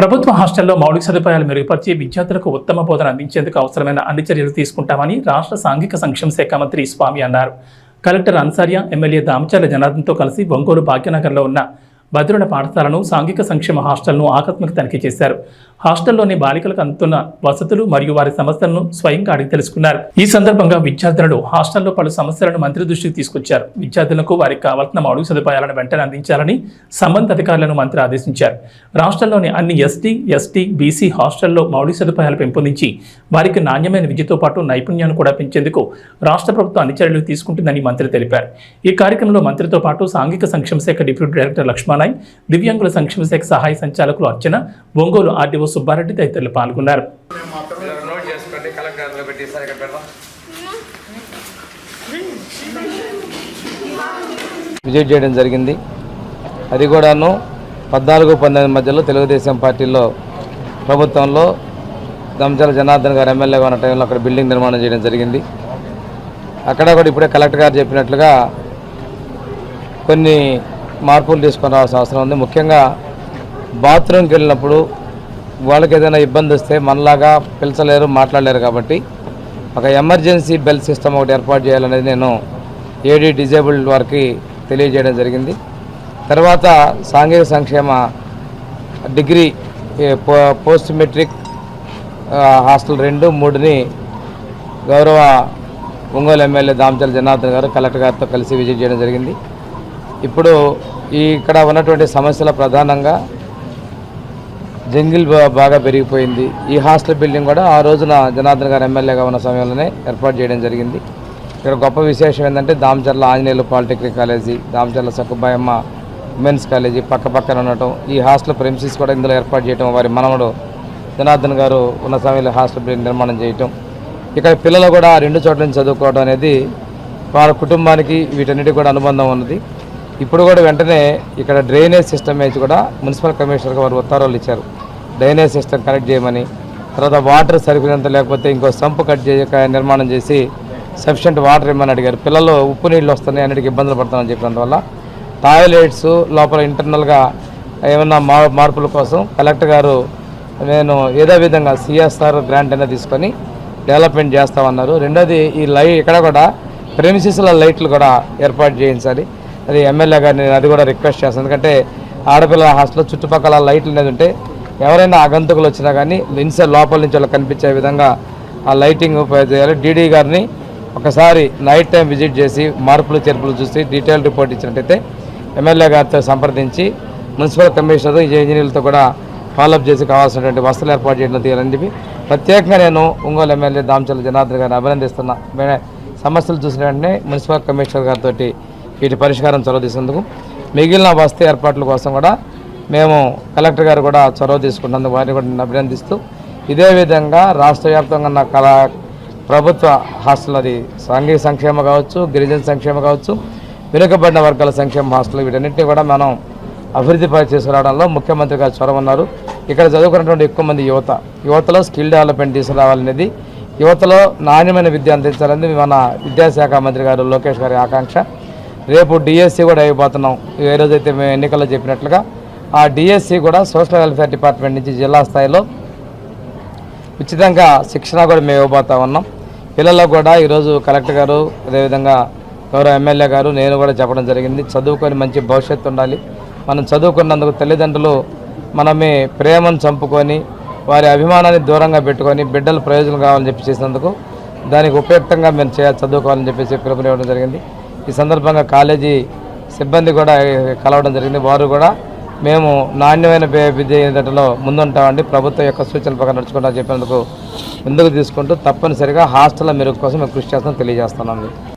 ప్రభుత్వ హాస్టల్లో మౌలిక సదుపాయాలు మెరుగుపరిచి విద్యార్థులకు ఉత్తమ బోధన అందించేందుకు అవసరమైన అన్ని చర్యలు తీసుకుంటామని రాష్ట్ర సాంఘిక సంక్షేమ శాఖ మంత్రి స్వామి అన్నారు. కలెక్టర్ అన్సారియా ఎమ్మెల్యే దామచర్ల జనార్దన్తో కలిసి ఒంగోలు భాగ్యనగర్లో ఉన్న భద్రుల పాఠశాలను సాంఘిక సంక్షేమ హాస్టల్ను ఆకస్మిక తనిఖీ చేశారు. హాస్టల్లోని బాలికలకు అందుతున్న వసతులు మరియు వారి సమస్యలను స్వయంగా అడిగి తెలుసుకున్నారు. ఈ సందర్భంగా విద్యార్థులు హాస్టల్లో పలు సమస్యలను మంత్రి దృష్టికి తీసుకొచ్చారు. విద్యార్థులకు వారికి కావాల్సిన మౌలిక సదుపాయాలను వెంటనే అందించాలని సంబంధిత అధికారులను మంత్రి ఆదేశించారు. రాష్ట్రంలోని అన్ని ఎస్టీ ఎస్టీ బీసీ హాస్టల్లో మౌలిక సదుపాయాలు పెంపొందించి వారికి నాణ్యమైన విద్యతో పాటు నైపుణ్యాన్ని కూడా పెంచేందుకు రాష్ట్ర ప్రభుత్వం అన్ని చర్యలు తీసుకుంటుందని మంత్రి తెలిపారు. ఈ కార్యక్రమంలో మంత్రితో పాటు సాంఘిక సంక్షేమ శాఖ డిప్యూటీ డైరెక్టర్ లక్ష్మణ్ లక్ష్మానాయ్ దివ్యాంగుల సంక్షేమ శాఖ సహాయ సంచాలకులు అర్చన ఒంగోలు ఆర్డీఓ సుబ్బారెడ్డి తదితరులు పాల్గొన్నారు. విజిట్ చేయడం జరిగింది. అది కూడాను పద్నాలుగు పంతొమ్మిది మధ్యలో తెలుగుదేశం పార్టీలో ప్రభుత్వంలో దంచాల జనార్దన్ గారు ఎమ్మెల్యేగా ఉన్న టైంలో అక్కడ బిల్డింగ్ నిర్మాణం చేయడం జరిగింది. అక్కడ కూడా ఇప్పుడే కలెక్టర్ గారు చెప్పినట్లుగా కొన్ని మార్పులు తీసుకొని రావాల్సిన అవసరం ఉంది. ముఖ్యంగా బాత్రూమ్కి వెళ్ళినప్పుడు వాళ్ళకి ఏదైనా ఇబ్బంది వస్తే మనలాగా పిలిచలేరు మాట్లాడలేరు కాబట్టి ఒక ఎమర్జెన్సీ బెల్ సిస్టమ్ ఒకటి ఏర్పాటు చేయాలనేది నేను ఏడీ డిజేబుల్డ్ వారికి తెలియజేయడం జరిగింది. తర్వాత సాంఘిక సంక్షేమ డిగ్రీ పో- పోస్ట్ మెట్రిక్ హాస్టల్ రెండు మూడుని గౌరవ ఒంగోలు ఎమ్మెల్యే దామచల్ జనార్దన్ గారు కలెక్టర్ గారితో కలిసి విజిట్ చేయడం జరిగింది. ఇప్పుడు ఈ ఇక్కడ ఉన్నటువంటి సమస్యల ప్రధానంగా జంగిల్ బాగా పెరిగిపోయింది. ఈ హాస్టల్ బిల్డింగ్ కూడా ఆ రోజున జనార్దన్ గారు ఎమ్మెల్యేగా ఉన్న సమయంలోనే ఏర్పాటు చేయడం జరిగింది. ఇక్కడ గొప్ప విశేషం ఏంటంటే Damacharla Anjaneyulu polytechnic college Damacharla Sakkubayamma women's college పక్క పక్కన ఉండటం ఈ హాస్టల్ ప్రెమిసిస్ కూడా ఇందులో ఏర్పాటు చేయటం వారి మనవడు జనార్దన్ గారు ఉన్న సమయంలో హాస్టల్ బిల్డింగ్ నిర్మాణం చేయటం. ఇక్కడ పిల్లలు కూడా రెండు చోట్ల నుంచి చదువుకోవడం అనేది వారి కుటుంబానికి వీటన్నిటి కూడా అనుబంధం ఉన్నది. ఇప్పుడు కూడా వెంటనే ఇక్కడ డ్రైనేజ్ సిస్టమ్ అయితే కూడా మున్సిపల్ కమిషనర్గా వారు ఉత్తర్వులు ఇచ్చారు. డ్రైనేజ్ సిస్టమ్ కనెక్ట్ చేయమని తర్వాత వాటర్ సరిపోయినంత లేకపోతే ఇంకో సంపు కట్ చేయ నిర్మాణం చేసి సఫిషియంట్ వాటర్ ఇమ్మని అడిగారు. పిల్లలు ఉప్పు నీళ్ళు వస్తున్నాయి అన్నిటికీ ఇబ్బందులు పడుతున్నామని చెప్పినందువల్ల టాయిలెట్స్ లోపల ఇంటర్నల్గా ఏమన్నా మా మార్పుల కోసం కలెక్టర్ గారు నేను ఏదో విధంగా సిఎస్ఆర్ గ్రాంట్ అయినా తీసుకొని డెవలప్మెంట్ చేస్తామన్నారు. రెండోది ఈ లై ఇక్కడ కూడా ప్రెమిసిస్ల లైట్లు కూడా ఏర్పాటు చేయించాలి. అది ఎమ్మెల్యే గారిని నేను అది కూడా రిక్వెస్ట్ చేస్తాను. ఎందుకంటే ఆడపిల్లల హాస్టల్లో చుట్టుపక్కల లైట్లు అనేది ఉంటే ఎవరైనా ఆగంతకులు వచ్చినా కానీ ఇన్సైడ్ లోపల నుంచి వాళ్ళు కనిపించే విధంగా ఆ లైటింగ్ చేయాలి. డీడీ గారిని ఒకసారి నైట్ టైం విజిట్ చేసి మార్పులు చేర్పులు చూసి డీటెయిల్ రిపోర్ట్ ఇచ్చినట్టయితే ఎమ్మెల్యే గారితో సంప్రదించి మున్సిపల్ కమిషనర్ ఈ ఇంజనీర్లతో కూడా ఫాలోఅప్ చేసి కావాల్సినటువంటి వసతులు ఏర్పాటు చేయడం తీయాలని చెప్పి ప్రత్యేకంగా నేను ఒంగోలు ఎమ్మెల్యే దామచల జనార్దన్ గారిని అభినందిస్తున్నా. సమస్యలు చూసిన వెంటనే మున్సిపల్ కమిషనర్ గారితో వీటి పరిష్కారం చొరవ తీసుకుందుకు మిగిలిన వస్తు ఏర్పాట్ల కోసం కూడా మేము కలెక్టర్ గారు కూడా చొరవ తీసుకున్నందుకు వారిని కూడా అభినందిస్తూ ఇదే విధంగా రాష్ట్ర వ్యాప్తంగా ఉన్న కళా ప్రభుత్వ హాస్టల్ అది సాంఘిక సంక్షేమ కావచ్చు గిరిజన సంక్షేమ కావచ్చు వెనుకబడిన వర్గాల సంక్షేమ హాస్టల్ వీటన్నింటినీ కూడా మనం అభివృద్ధి పరి తీసుకురావడంలో ముఖ్యమంత్రి గారు చొరవ ఉన్నారు. ఇక్కడ చదువుకున్నటువంటి ఎక్కువ మంది యువత యువతలో స్కిల్ డెవలప్మెంట్ తీసుకురావాలనేది యువతలో నాణ్యమైన విద్య అందించాలనేది మన విద్యాశాఖ మంత్రి గారు లోకేష్ గారి ఆకాంక్ష. రేపు డిఎస్సి కూడా అయిపోతున్నాం. ఏ రోజైతే మేము ఎన్నికల్లో చెప్పినట్లుగా ఆ డిఎస్సి కూడా సోషల్ వెల్ఫేర్ డిపార్ట్మెంట్ నుంచి జిల్లా స్థాయిలో ఉచితంగా శిక్షణ కూడా మేము ఇవ్వబోతా ఉన్నాం. పిల్లలకు కూడా ఈరోజు కలెక్టర్ గారు అదేవిధంగా గౌరవ ఎమ్మెల్యే గారు నేను కూడా చెప్పడం జరిగింది. చదువుకొని మంచి భవిష్యత్తు ఉండాలి. మనం చదువుకున్నందుకు తల్లిదండ్రులు మనమే ప్రేమను చంపుకొని వారి అభిమానాన్ని దూరంగా పెట్టుకొని బిడ్డలు ప్రయోజనం కావాలని చెప్పి చేసినందుకు దానికి ఉపయుక్తంగా మేము చేయాలి చదువుకోవాలని చెప్పేసి పిలుపునివ్వడం జరిగింది. ఈ సందర్భంగా కాలేజీ సిబ్బంది కూడా కలవడం జరిగింది. వారు కూడా మేము నాణ్యమైన విద్యలో విద్య ఏంటంటలో ముందుంటామండి. ప్రభుత్వం యొక్క సూచనల ప్రకారం నడుచుకుంటామని చెప్పినందుకు ముందుకు తీసుకుంటూ తప్పనిసరిగా హాస్టల్ మెరుగు కోసం మేము కృషి చేస్తామని తెలియజేస్తున్నాం.